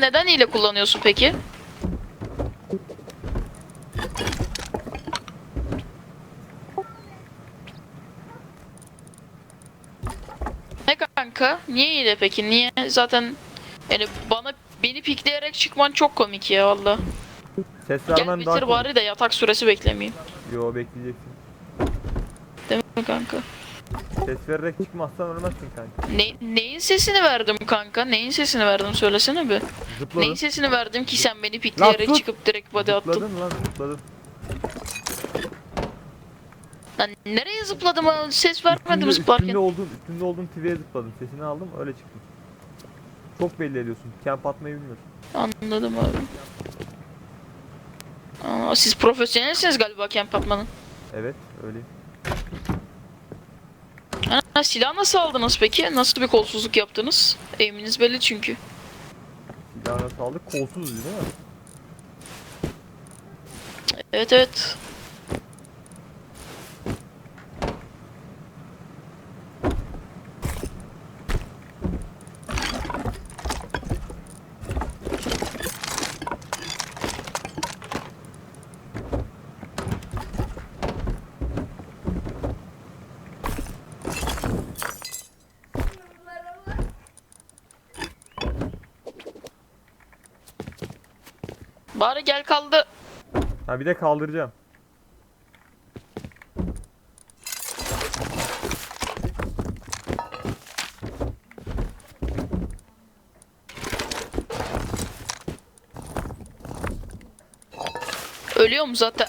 Neden hile kullanıyorsun peki? Ne kanka? Niye hile peki? Niye? Zaten yani bana beni pikleyerek çıkman çok komik ya valla. Ses Gel vermen daha bitir bari de yatak süresi beklemeyeyim. Yo bekleyeceksin. Değil mi kanka? Ses vererek çıkmazsan ölmezsin kanka. Ne, neyin sesini verdim kanka? Neyin sesini verdim söylesene bir. Zıpladın. Neyin sesini verdim ki sen beni pikleyerek sus! çıkıp direkt body attın? Zıpladın lan zıpladın. Lan nereye zıpladım? ha? Ses vermedim Üstünde, zıplarken. üstünde olduğun, üstünde olduğun TV'ye zıpladım. Sesini aldım öyle çıktım. Çok belli ediyorsun. Camp atmayı bilmiyorsun. Anladım abi. Aa, siz profesyonelsiniz galiba camp atmanın. Evet öyleyim. Ha, silah nasıl aldınız peki? Nasıl bir kolsuzluk yaptınız? Eğiminiz belli çünkü. Silahına sağlık. Kolsuz değil mi? Evet evet. Bari gel kaldı. Ha bir de kaldıracağım. Ölüyor mu zaten?